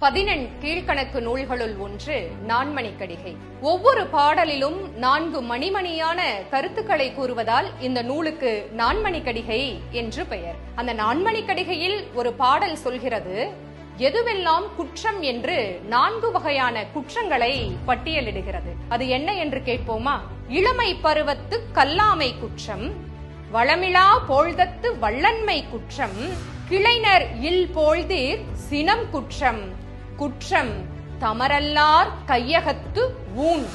பதினெண் கீழ்கணக்கு நூல்களுள் ஒன்று நான்மணி கடிகை ஒவ்வொரு பாடலிலும் நான்கு மணிமணியான கருத்துக்களை கூறுவதால் இந்த நூலுக்கு நான்மணிக்கடிகை என்று பெயர். அந்த நான்மணிக்கடிகையில் ஒரு பாடல் சொல்கிறது எதுவெல்லாம் குற்றம் என்று நான்கு வகையான குற்றங்களை பட்டியலிடுகிறது. அது என்ன என்று கேட்போமா? இளமை பருவத்து கல்லாமை குற்றம் வளமிழா போழ்தத்து வள்ளன்மை குற்றம் கிளைஞர் இல் போழ்தீர் சினம் குற்றம் குற்றம் தமரல்லார் கையகத்து ஊன்.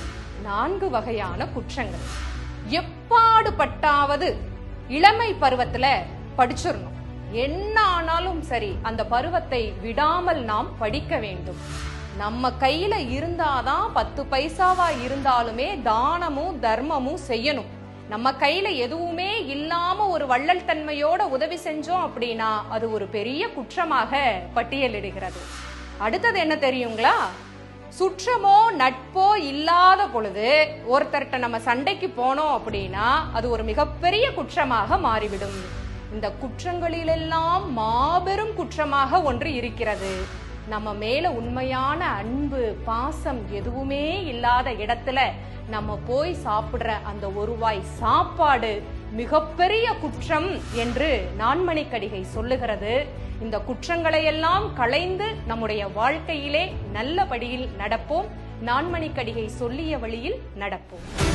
நான்கு வகையான குற்றங்கள். எப்பாடு பட்டாவது இளமை பருவத்துல படிச்சிடணும் என்ன ஆனாலும் சரி அந்த பருவத்தை விடாமல் நாம் படிக்க வேண்டும். நம்ம கையில இருந்தாதான் பத்து பைசாவா இருந்தாலுமே தானமும் தர்மமும் செய்யணும். நம்ம கையில எதுவுமே இல்லாம ஒரு வள்ளல் தன்மையோட உதவி செஞ்சோம் அப்படின்னா அது ஒரு பெரிய குற்றமாக பட்டியலிடுகிறது. அடுத்தது என்ன தெரியுங்களா? சுற்றமோ நட்போ இல்லாத பொழுது ஒருத்தர்கிட்ட நம்ம சண்டைக்கு போனோம் அப்படின்னா அது ஒரு மிகப்பெரிய குற்றமாக மாறிவிடும். இந்த குற்றங்களிலெல்லாம் மாபெரும் குற்றமாக ஒன்று இருக்கிறது. நம்ம மேல உண்மையான அன்பு பாசம் எதுவுமே இல்லாத இடத்துல நம்ம போய் சாப்பிடுற அந்த ஒருவாய் சாப்பாடு மிகப்பெரிய குற்றம் என்று நான்மணிக்கடிகை சொல்லுகிறது. இந்த குற்றங்களை எல்லாம் களைந்து நம்முடைய வாழ்க்கையிலே நல்லபடியில் நடப்போம். நான்மணிக்கடிகை சொல்லிய வழியில் நடப்போம்.